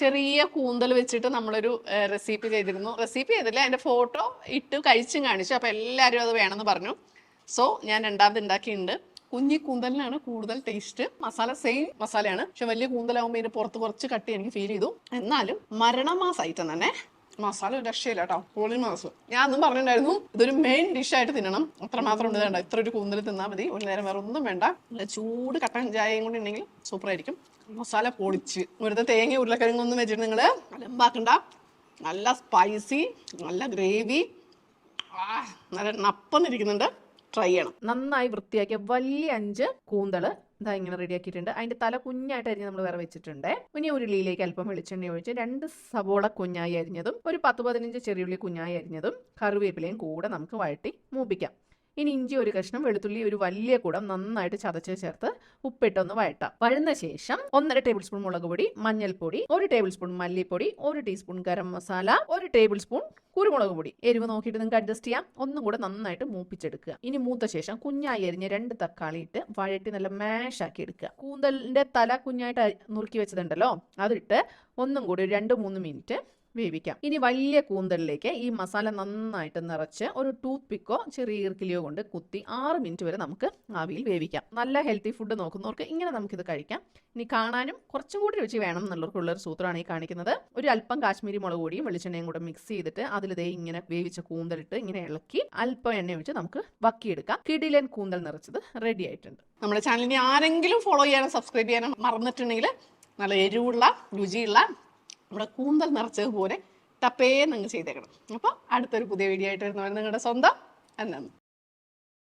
ചെറിയ കൂന്തൽ വെച്ചിട്ട് നമ്മളൊരു റെസിപ്പി ചെയ്തിരുന്നു. റെസിപ്പി ചെയ്തില്ല. അതിന്റെ ഫോട്ടോ ഇട്ട് കഴിച്ചും കാണിച്ചു. അപ്പോൾ എല്ലാവരും അത് വേണമെന്ന് പറഞ്ഞു. സോ ഞാൻ രണ്ടാമത് ഉണ്ടാക്കിയിട്ടുണ്ട് കുഞ്ഞി കൂന്തലിനാണ് കൂടുതൽ ടേസ്റ്റ് മസാല സെയിം മസാലയാണ്. പക്ഷെ വലിയ കൂന്തലാവുമ്പോൾ ഇതിന് പുറത്ത് കുറച്ച് കട്ടി എനിക്ക് ഫീൽ ചെയ്തു. എന്നാലും മരണമാസ് ഐറ്റം തന്നെ. മസാല ഒരു രക്ഷയില്ല കേട്ടോ പൊളി മാസം ഞാൻ അന്നും പറഞ്ഞിട്ടുണ്ടായിരുന്നു ഇതൊരു മെയിൻ ഡിഷായിട്ട് തിന്നണം. അത്രമാത്രം ഉണ്ട് വേണ്ട. ഇത്ര ഒരു കൂന്തൽ തിന്നാൽ മതി. ഒരു നേരം വേറെ ഒന്നും വേണ്ട. ചൂട് കട്ടൻ ചായയും കൂടി ഉണ്ടെങ്കിൽ സൂപ്പർ ആയിരിക്കും. മസാല പൊളിച്ച്. വെറുതെ തേങ്ങ ഉരുളക്കിഴങ്ങൊന്നും വെച്ചിട്ട് നിങ്ങൾ അലമ്പാക്കണ്ട. നല്ല സ്പൈസി നല്ല ഗ്രേവി നല്ല നപ്പന്നിരിക്കുന്നുണ്ട്. ട്രൈ ചെയ്യണം. നന്നായി വൃത്തിയാക്കിയ വലിയ അഞ്ച് കൂന്തൾ ഇതാ ഇങ്ങനെ റെഡിയാക്കിയിട്ടുണ്ട് അതിന്റെ തല കുഞ്ഞായിട്ട് നമ്മൾ വേറെ വെച്ചിട്ടുണ്ട്. ഇനി ഉരുളിയിലേക്ക് അല്പം വെളിച്ചെണ്ണ ഒഴിച്ച് രണ്ട് സവോള കുഞ്ഞായി അരിഞ്ഞതും ഒരു പത്ത് പതിനഞ്ച് ചെറിയുള്ളി കുഞ്ഞായി അരിഞ്ഞതും കറിവേപ്പിലയും കൂടെ നമുക്ക് വഴട്ടി മൂപ്പിക്കാം. ഇനി ഇഞ്ചി ഒരു കഷ്ണം വെളുത്തുള്ളി ഒരു വലിയ കൂടം നന്നായിട്ട് ചതച്ച് ചേർത്ത് ഉപ്പിട്ടൊന്ന് വഴട്ടാം വഴന്ന ശേഷം ഒന്നര ടേബിൾ സ്പൂൺ മുളക് പൊടി മഞ്ഞൾപ്പൊടി ഒരു ടേബിൾ സ്പൂൺ മല്ലിപ്പൊടി ഒരു ടീസ്പൂൺ ഗരം മസാല ഒരു ടേബിൾ സ്പൂൺ കുരുമുളക് പൊടി. എരിവ് നോക്കിയിട്ട് നിങ്ങൾക്ക് അഡ്ജസ്റ്റ് ചെയ്യാം. ഒന്നും കൂടെ നന്നായിട്ട് മൂപ്പിച്ചെടുക്കുക. ഇനി മൂത്ത ശേഷം കുഞ്ഞായി എരിഞ്ഞ രണ്ട് തക്കാളി ഇട്ട് വഴറ്റി നല്ല മാഷ് ആക്കി എടുക്കുക. കൂന്തലിന്റെ തല കുഞ്ഞായിട്ട് നുറുക്കി വെച്ചതുണ്ടല്ലോ അതിട്ട് ഒന്നും കൂടി രണ്ട് മൂന്ന് മിനിറ്റ് വേവിക്കാം. ഇനി വലിയ കൂന്തലിലേക്ക് ഈ മസാല നന്നായിട്ട് നിറച്ച് ഒരു ടൂത്ത് പിക്കോ ചെറിയ ഈർക്കിലിയോ കൊണ്ട് കുത്തി ആറ് മിനിറ്റ് വരെ നമുക്ക് ആവിയിൽ വേവിക്കാം. നല്ല ഹെൽത്തി ഫുഡ് നോക്കുന്നവർക്ക് ഇങ്ങനെ നമുക്കിത് കഴിക്കാം. ഇനി കാണാനും കുറച്ചും കൂടി രുചി വേണം എന്നുള്ളവർക്കുള്ള ഒരു സൂത്രമാണ് ഈ കാണിക്കുന്നത്. ഒരു അല്പം കാശ്മീരി മുളക് പൊടിയും വെളിച്ചെണ്ണയും കൂടെ മിക്സ് ചെയ്തിട്ട് അതിലിതേ ഇങ്ങനെ വേവിച്ച കൂന്തലിട്ട് ഇങ്ങനെ ഇളക്കി അല്പം എണ്ണ ഒഴിച്ച് നമുക്ക് വക്കിയെടുക്കാം. കിടിലൻ കൂന്തൽ നിറച്ചത് റെഡി ആയിട്ടുണ്ട്. നമ്മുടെ ചാനലിനെ ആരെങ്കിലും ഫോളോ ചെയ്യാനും സബ്സ്ക്രൈബ് ചെയ്യാനും മറന്നിട്ടുണ്ടെങ്കിൽ നല്ല എരിവുള്ള രുചിയുള്ള നമ്മുടെ കൂന്തൽ നിറച്ചതുപോലെ തപ്പേന്ന് അങ്ങ് ചെയ്തേക്കണം. അപ്പോൾ അടുത്തൊരു പുതിയ വീഡിയോ ആയിട്ട് വരുന്നവർ നിങ്ങളുടെ സ്വന്തം അന്നു